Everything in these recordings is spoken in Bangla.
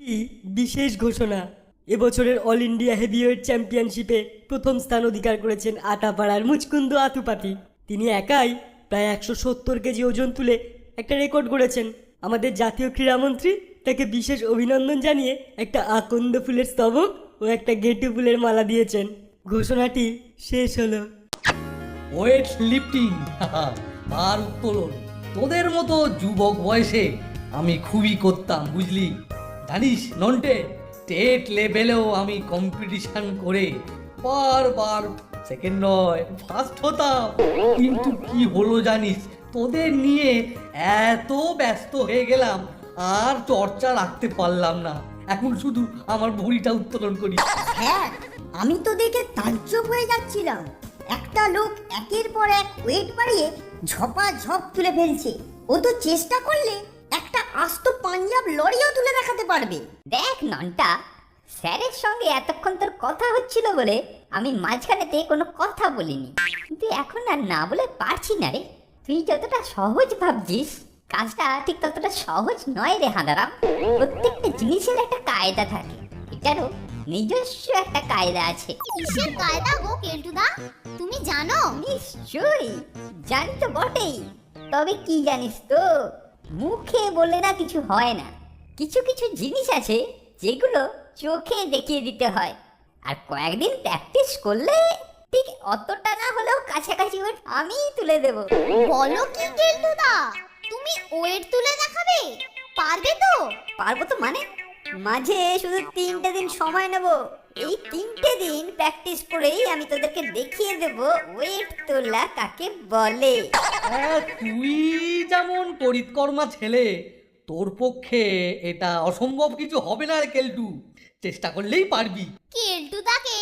কি বিশেষ ঘোষণা? এবছরের অল ইন্ডিয়া হেভিওয়েট চ্যাম্পিয়নশিপে প্রথম স্থান অধিকার করেছেন আটাপাড়ার মুচকুন্দ আতুপাতি। তিনি একাই প্রায় একশো সত্তর কেজি ওজন তুলে একটা রেকর্ড করেছেন আমাদের জাতীয় ক্রীড়ামন্ত্রী তাকে বিশেষ অভিনন্দন জানিয়ে একটা আকন্দ ফুলের স্তবক ও একটা গেটু ফুলের মালা দিয়েছেন। ঘোষণাটি শেষ হলো। ওয়েট লিফটিং আর উত্তোলন। তোদের মতো যুবক বয়সে আমি খুবই করতাম, বুঝলি? জানিস নন্টে স্টেট লেভেলেও আমি কম্পিটিশন করে বারবার সেকেন্ড নয় ফার্স্ট হতাম। কিন্তু কি হলো জানিস? তোদের নিয়ে এত ব্যস্ত হয়ে গেলাম, আর চর্চা রাখতে পারলাম না। এখন শুধু আমার ভুঁড়িটা উত্তোলন করি। হ্যাঁ আমি তো দেখে তাজ্জব হয়ে যাচ্ছিলাম। একটা লোক একের পর এক ওয়েট বাড়িয়ে ঝপা ঝপ তুলে ফেলছে। ও তো চেষ্টা করলে একটা আস্ত পাঞ্জাব লরিও তুলে দেখাতে পারবে। দেখ ননটা স্যারের সঙ্গে এতক্ষণ তোর কথা হচ্ছিল বলে আমি মাঝখানেতে কোনো কথা বলিনি। কিন্তু এখন আর না বলে পারছি না রে। তুই যতটা সহজ ভাবছিস কাজটা ঠিক ততটা সহজ নয় রে হাঁদারাম। প্রত্যেকটা জিনিসের একটা কায়দা থাকে। এটারও নিজস্ব একটা কায়দা আছে। কিসের কায়দা গো কেলটুদা? তুমি জানো? নিশ্চয়ই জানি তো বটেই। তবে কি জানিস তো মুখে বলে না কিছু হয় না। কিছু কিছু জিনিস আছে যেগুলো চোখে দেখিয়ে দিতে হয়। আর কয়েকদিন প্র্যাকটিস করলে ঠিক অতটা না হলেও কাছাকাছি ওয়েট আমিই তুলে দেব। বলো কি কেলটুদা তুমি ওয়েট তুলে দেখাবে? পারবে তো? পারব তো মানে? মাঝে শুধু তিনটে দিন সময় নেব। এই তিনটে দিন প্র্যাকটিস করেই আমি তোদেরকে দেখিয়ে দেব ওয়েট তোলা কাকে বলে। তুই যেমন করিতকর্মা ছেলে তোর পক্ষে এটা অসম্ভব কিছু হবে না রে কেলটু। চেষ্টা করলেই পারবি। কেলটুদাকে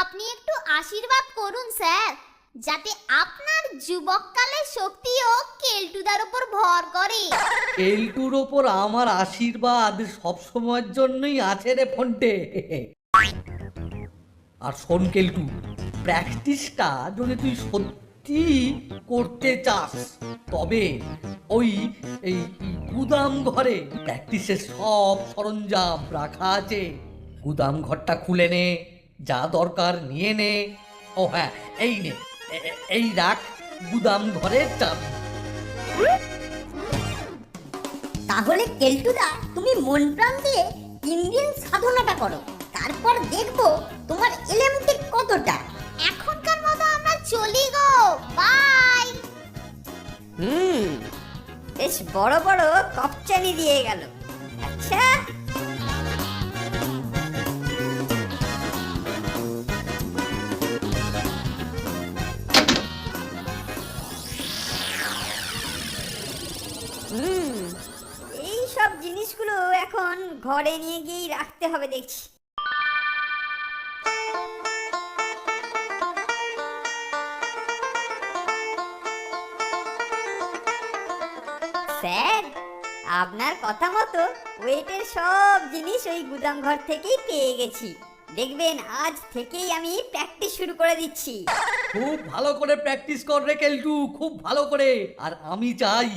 আপনি একটু আশীর্বাদ করুন স্যার। যাতে আপনার যুবককালের শক্তিও কেলটুদার উপর ভর করে। কেলটুর ওপর আমার আশীর্বাদ সব সময়ের জন্যই আছে রে ফন্টে। আর শোন কেলটু প্র্যাকটিসটা যদি তুই সত্যি করতে চাস, তবে ওই, এই গুদাম ঘরে প্র্যাকটিসের সব সরঞ্জাম রাখা আছে। গুদাম ঘরটা খুলে নে, যা দরকার নিয়ে নে। ও হ্যাঁ এই নে এই রাখ গুদাম ঘরের চাবি তাহলে কেলটুদা তুমি মন প্রাণ দিয়ে তিন দিন সাধনাটা করো। তারপর দেখব তোমার এলেম ঠিক কতটা। আমরা চলি গো বাই হুম, বেশ বড় বড় কপচানি দিয়ে গেল। আচ্ছা। হুম, এই সব জিনিসগুলো এখন ঘরে নিয়ে গিয়েই রাখতে হবে দেখছি। আপনার কথা মতো ওয়েটের সব জিনিস ওই গুদাম ঘর থেকেই পেয়ে গেছি। দেখবেন আজ থেকেই আমি প্র্যাকটিস শুরু করে দিচ্ছি। খুব ভালো করে প্র্যাকটিস কর রে কেলটু খুব ভালো করে। আর আমি চাই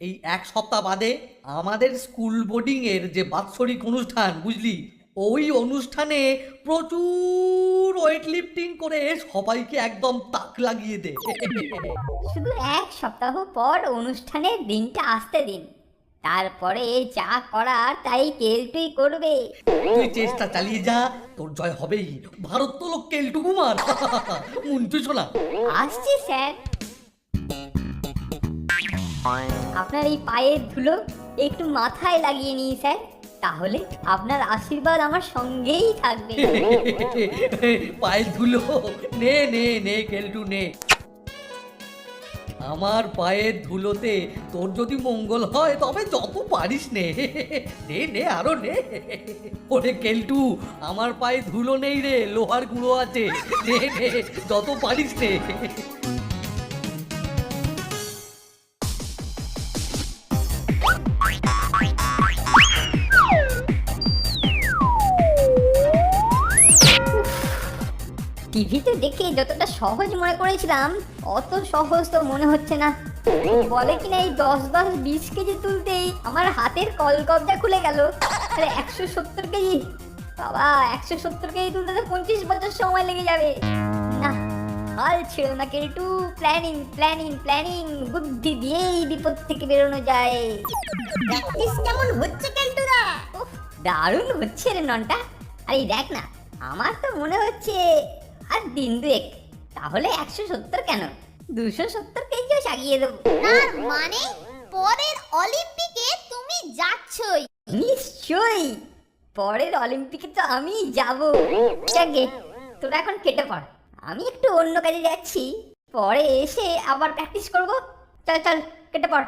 এই এক সপ্তাহ বাদে আমাদের স্কুল বোর্ডিং এর যে বাৎসরিক অনুষ্ঠান বুঝলি? ওই অনুষ্ঠানে প্রচুর ওয়েট লিফটিং করে সবাইকে একদম তাক লাগিয়ে দে। শুধু এক সপ্তাহ পর অনুষ্ঠানের দিনটা আসতে দিন। তারপরে যা করার তাই কেলটুই করবে। তুই চেষ্টা চালিয়ে যা তোর জয় হবেই। ভারত তো লোক কেলটু কুমার। মুন্টু শোনা। আসছি স্যার। আপনার এই পায়ের ধুলো একটু মাথায় লাগিয়ে নিই স্যার। তাহলে আপনার আশীর্বাদ আমার সঙ্গেই থাকবে। পায়ের ধুলো। নে নে নে কেলটু নে। আমার পায়ের ধুলোতে তোর যদি মঙ্গল হয়, তবে যত পারিস নে। নে নে, আরও নে। ওরে কেলটু, আমার পায়ে ধুলো নেই রে, লোহার গুঁড়ো আছে। নে নে, যত পারিস নে। টিভিতে দেখে যতটা সহজ মনে করেছিলাম অত সহজ তো মনে হচ্ছে না। বলে কিনা এই দশ দশ বিশ কেজি তুলতেই আমার হাতের কলকবজা খুলে গেল। আরে একশো সত্তর কেজি? বাবা একশো সত্তর কেজি তুলতে তো পঁচিশ বছর সময় লেগে যাবে। না হাল ছিল না কেলটু প্ল্যানিং প্ল্যানিং প্ল্যানিং বুদ্ধি দিয়েই বিপদ থেকে বেরোনো যায়। প্র্যাকটিস কেমন হচ্ছে কেলটুদা? উফ, দারুণ হচ্ছে রে ননটা। আরে দেখ না আমার তো মনে হচ্ছে আর দিন দুয়েক। তাহলে একশো সত্তর কেন? দুশো সত্তর কেজিও সাগিয়ে দেবো। তার মানে পরের অলিম্পিকে তুমি যাচ্ছই। নিশ্চয়ই। পরের অলিম্পিকে তো আমি যাব। যাকে তোরা এখন কেটে পড়। আমি একটু অন্য কাজে যাচ্ছি। পরে এসে আবার প্র্যাকটিস করব। চল চল কেটে পড়।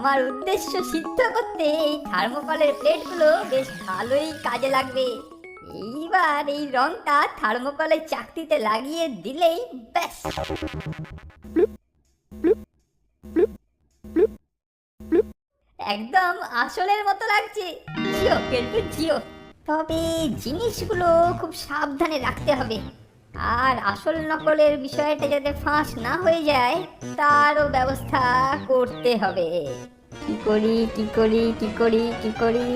আমার উদ্দেশ্য সিদ্ধ করতে এই থার্মোকলের প্লেটগুলো বেশ ভালোই কাজে লাগবে। এইবার এই রংটা থার্মোকলের চাকতিতে লাগিয়ে দিলেই ব্যাস। একদম আসলের মতো লাগছে। জিও কেলটু জিও। তবে জিনিসগুলো খুব সাবধানে রাখতে হবে। আর আসল নকলের বিষয়টা যাতে ফাঁস না হয়ে যায়, তারও ব্যবস্থা করতে হবে। কি করি কি করি কি করি কি করি?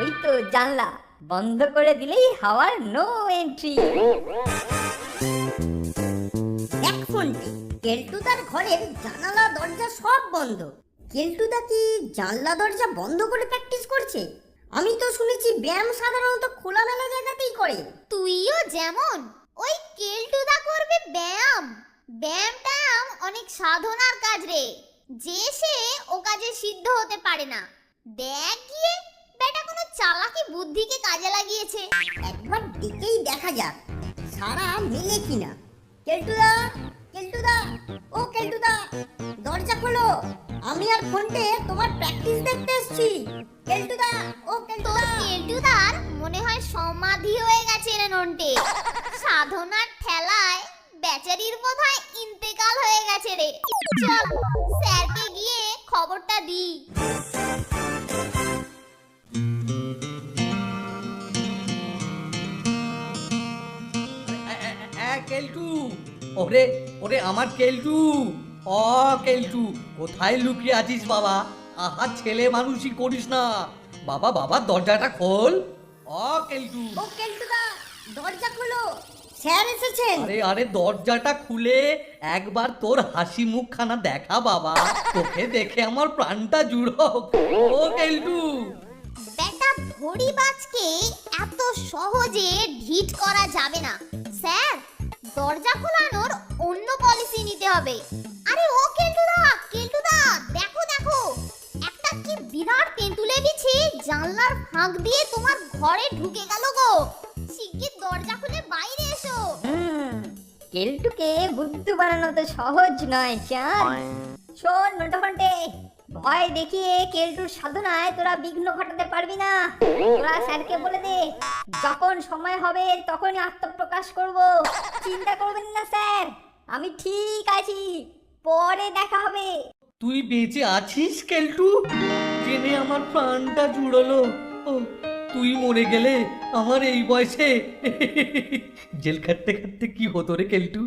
ওই তো জানলা, বন্ধ করে দিলেই হাওয়ার নো এন্ট্রি এক ফোনটি, কেলটুদার ঘরের জানালা, দরজা সব বন্ধ। কেলটুদা কি জানলা, দরজা বন্ধ করে প্র্যাকটিস করছে? আমি তো শুনেছি ব্যায়াম সাধারণত খোলামেলা জায়গাতেই করে। তুইও যেমন ওই কেলটুদা করবে ব্যায়াম। ব্যায়াম ট্যায়াম অনেক সাধনার কাজ রে। যে সে ও কাজে সিদ্ধ হতে পারে না। দেখ গিয়ে বেটা কোনো চালাকি বুদ্ধিকে কাজে লাগিয়েছে। একবার ডেকেই দেখা যাক সারা মেলে কিনা। কেলটুদা কেলটুদা। ও কেলটুদা দরজা খোলো। আমি আর ফোনটে তোমার প্র্যাকটিস দেখতে এসেছি। কেলটুদা ও কেলটুদা কেলটুদার মনে হয় সমাধি হয়ে গেছে রে নন্টে। সাধনার ঠেলায় বেচারির বোধহয় ইন্তেকাল হয়ে গেছে রে। চল স্যারকে গিয়ে খবরটা দিই। কেলটু। ওরে ওরে আমার কেলটু। অ কেলটু কোথায় লুকিয়ে আছিস বাবা? আহা ছেলে মানুষই করিস না। বাবা বাবা দরজাটা খোল। অ কেলটু। ও কেলটুদা দরজা খোলো। স্যার এসেছেন। আরে আরে দরজাটা খুলে একবার তোর হাসি মুখখানা দেখা বাবা। তোকে দেখে আমার প্রাণটা জুড়ো ও কেলটু। বেটা ধরিবাজকে এত সহজে ঢিট করা যাবে না। স্যার দরজা খোলানোর অন্য পলিসি নিতে হবে। আরে ও কেলটুদা কেলটুদা দেখো দেখো। একটা কি বিরাট তেঁতুলে বিছি জানলার ফাঁক দিয়ে তোমার ঘরে ঢুকে গেল গো। শিগগির দরজা খুলে বাইরে এসো। হুম কেলটুকে বুদ্ধু বানানো তো সহজ নয় চাঁদ শোন মোটামুটি ভয় দেখিয়ে কেলটুর সাধনায় তোরা বিঘ্ন ঘটাতে পারবি না। তোরা স্যারকে বলে দে, যখন সময় হবে তখনই আত্মপ্রকাশ করব। চিন্তা করবেন না, স্যার, আমি ঠিক আছি, পরে দেখা হবে। তুই বেঁচে আছিস, কেলটু? জেনে আমার প্রাণটা জুড়লো। তুই মরে গেলে আমার এই বয়সে জেল খাটতে খাটতে কি হতো রে, কেলটু?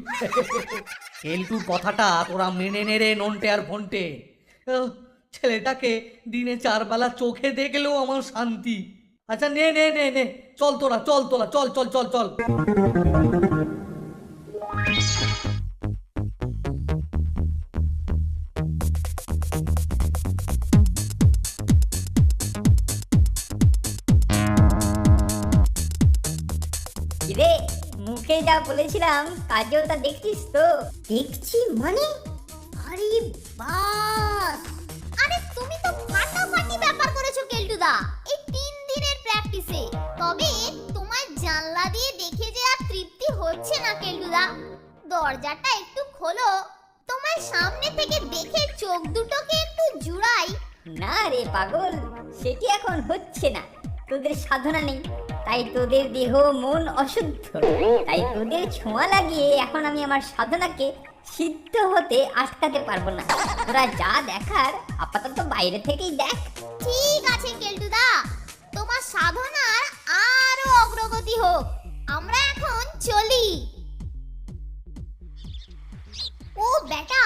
কেলটুর কথাটা তোরা মেনে নে রে, নন্টে আর ফন্টে ছেলেটাকে দিনে চার বেলা চোখে দেখলেও আমার শান্তি। আচ্ছা নে নে নে নে। চল তোরা চল তোরা, চল চল চল চল। মুখে যা বলেছিলাম, কাজেও তা দেখছিস তো? দেখছি মানে? আরে বাস প্র্যাকটিসে তবে তোমার জানলা দিয়ে দেখে যে আর তৃপ্তি হচ্ছে না কেলটুদা দরজাটা একটু খোলো। তোমার সামনে থেকে দেখে চোখ দুটোকে একটু জুড়াই। না রে পাগল সেটি এখন হচ্ছে না। তোদের সাধনা নেই। তাই তোদের দেহ মন অশুদ্ধ। তাই তোদের ছোঁয়া লাগিয়ে এখন আমি আমার সাধনাকে সিদ্ধ হতে আটকাতে পারব না। তোরা যা দেখার আপাতত বাইরে থেকেই দেখ। ঠিক আছে কেলটুদা তোমার সাধনার আরও অগ্রগতি হোক। আমরা এখন চলি। ও বেটা,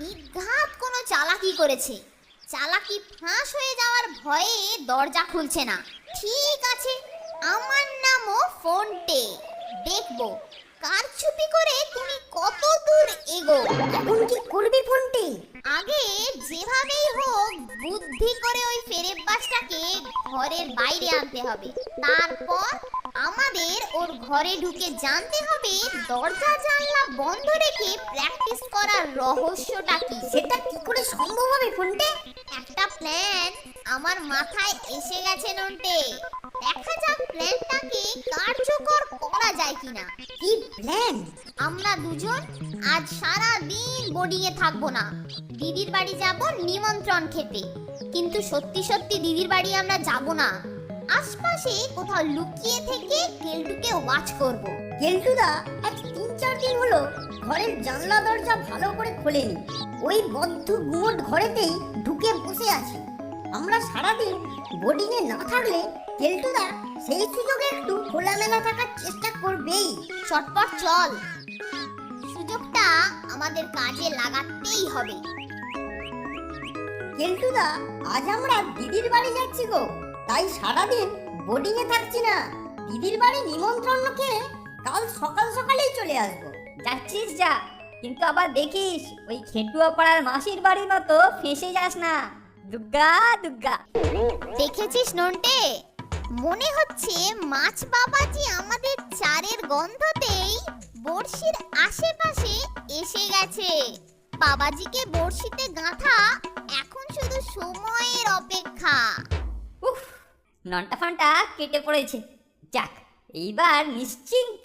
নির্ঘাত কোনো চালাকি করেছে। চালাকি ফাঁস হয়ে যাওয়ার ভয়ে দরজা খুলছে না। ঠিক আছে, আমার নামও ফোনটে দেখব। কার চুপি করে তুমি কত দূর এগো এখন কি করবি ফোনটি? আগে যেভাবেই হোক বুদ্ধি করে ওই ফেরেব বাসটাকে ঘরের বাইরে আনতে হবে। তারপর আমাদের ওর ঘরে ঢুকে জানতে হবে দরজা জানলা বন্ধ রেখে প্র্যাকটিস করার রহস্যটা কি? সেটা কি করে সম্ভব হবে ফোনটে? একটা প্ল্যান আমার মাথায় এসে গেছে নন্টে। দেখা যাক প্ল্যানটাকে কার্যকর করা যায় কিনা। কি প্ল্যান? আমরা দুজন আজ সারা দিন বোর্ডিং এ থাকব না। দিদির বাড়ি যাব নিমন্ত্রণ খেতে। কিন্তু সত্যি সত্যি দিদির বাড়ি আমরা যাব না। আশপাশে কোথাও লুকিয়ে থেকে কেলটুকে ওয়াচ করব। কেলটুদা আজ তিন চার দিন হলো ঘরের জানলা দরজা ভালো করে খোলেনি। ওই বদ্ধ গুমট ঘরেতেই ঢুকে বসে আছে। আমরা সারাদিন বোর্ডিং এ না থাকলে কেলটুদা সেই সুযোগে একটু খোলামেলা থাকার চেষ্টা করবেই। চটপট চল। সুযোগটা আমাদের কাজে লাগাতেই হবে। কেলটুদা, আজ আমরা দিদির বাড়ি যাচ্ছি গো। তাই সারাদিন বোর্ডিং এ থাকছি না। দিদির বাড়ি নিমন্ত্রণ খেয়ে কাল সকাল সকালেই চলে আসব। যাচ্ছিস যা, কিন্তু আবার দেখিস, ওই খেটুয়া পাড়ার মাসির বাড়ির মতো ফেঁসে যাস না। দুর্গা দুর্গা দেখেছিস নন্টে? মনে হচ্ছে মাছ বাবাজি আমাদের চারের গন্ধতেই বড়শির আশেপাশে এসে গেছে। বাবাজিকে বড়শিতে গাঁথা এখন শুধু সময়ের অপেক্ষা। উফ ননটা ফানটা কেটে পড়েছে। যাক এইবার নিশ্চিন্ত।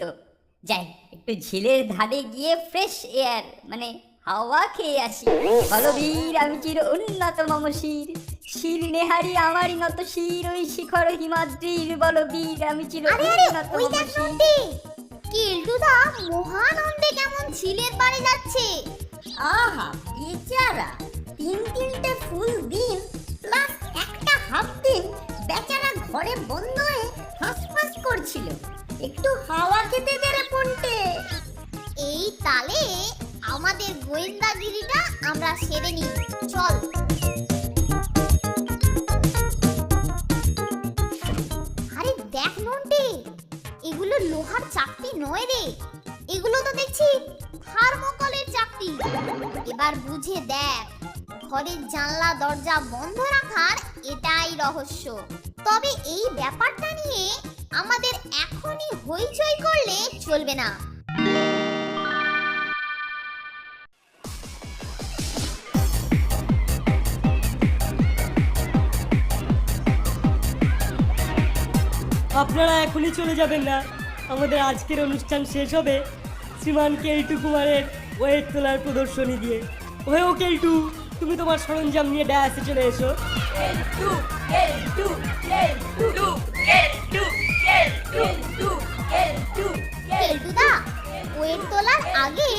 যাই একটু ঝিলের ধারে গিয়ে ফ্রেশ এয়ার মানে হাওয়া খেয়ে আসি বলবীর আমি চির উন্নত মম শির শির নেহারি আমারই নত শির ওই শিখর হিমাদ্রির বলবীর আমি চির উন্নত মম শির কিল্টুদা মহানন্দে কেমন ঝিলের পাড়ে যাচ্ছে আহা বেচারা তিন তিনটে ফুল দিন প্লাস একটা হাফ দিন বেচারা ঘরে বন্ধ হয়ে হাঁসফাঁস করছিল একটু হাওয়া খেতে দে রে এই তালে গোয়েন্দাগিরিটা আমরা সেরে নিই। চল। আরে দেখ নন্টে এগুলো লোহার চাকতি নয় রে। এগুলো তো দেখছি থার্মোকলের চাকতি। এবার বুঝে দেখ, ঘরের জানলা, দরজা বন্ধ রাখার এটাই রহস্য। তবে এই ব্যাপারটা নিয়ে আমাদের এখনই হইচই করলে চলবে না। আপনারা এখনই চলে যাবেন না। আমাদের আজকের অনুষ্ঠান শেষ হবে শ্রীমান কেলটু কুমারের ওয়েট তোলার প্রদর্শনী দিয়ে। ওহে ও কেলটু তুমি তোমার সরঞ্জাম নিয়ে ডায়াসে চলে এসো। কেলটুদা ওয়েট তোলার আগে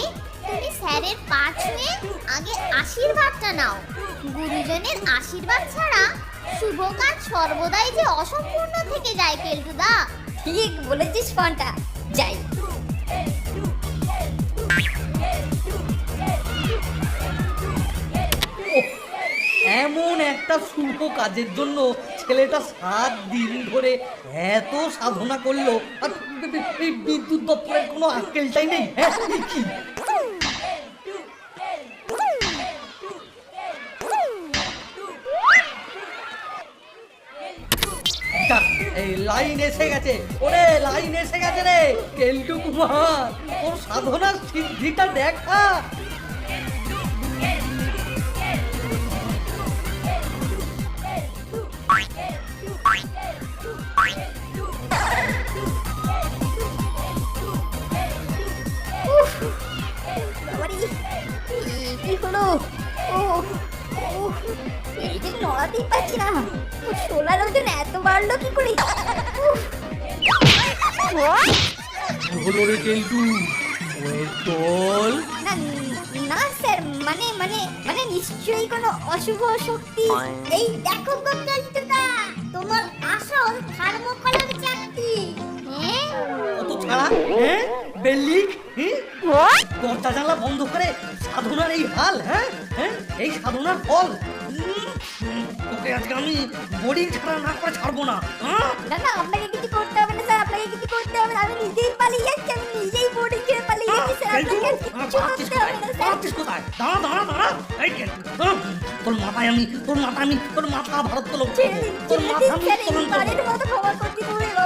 তুমি স্যারের পা ছুঁয়ে আগে আশীর্বাদটা নাও। গুরুজনের আশীর্বাদ ছাড়া শুভ কাজ সর্বদাই যে অসম্পূর্ণ থেকে যায় কেলটুদা ঠিক বলেছিস ফানটা। যাই। এমন একটা শুভ কাজের জন্য ছেলেটা সাত দিন ধরে এত সাধনা করল। আর বিদ্যুৎ দপ্তরের কোনো আক্কেলটাই নেই হ্যাঁ? কি? লাইন এসে গেছে। ওরে, লাইন এসে গেছে রে। কেলটু কুমার ওর সাধনার সিদ্ধিটা দেখা। কি হলো? ও। যে নড়াতেই পারছি না। সোলার ওজন এত বাড়লো কি করে? হলো রে না স্যার মানে মানে মানে নিশ্চয়ই কোনো অশুভ শক্তি। এই দেখো তোমার আসল থার্মোকলের চাকরি হ্যাঁ? কত ছাড়া? হ্যাঁ? দরজা জানলা বন্ধ করে সাধনার এই হাল হ্যাঁ? হ্যাঁ? এই সাধনার ফল। তোকে আজকে আমি বডি ছাড়া না করে ছাড়বো না হ্যাঁ না না আপনাকে কিছু করতে হবে না স্যার আপনাকে কিছু করতে হবে না আমি নিজেই পালিয়ে যাচ্ছি আমি নিজেই বোর্ডিং ছেড়ে পালিয়ে যাচ্ছি স্যার আপনাকে কিছু করতে হবে না স্যার পালাচ্ছিস কোথায়? দাঁড়া, দাঁড়া, দাঁড়া। এই তোর মাথায় আমি তোর মাথা আমি তোর মাথা ভারত ছেড়ে দিন তোর মাথা আমি তোর তোলন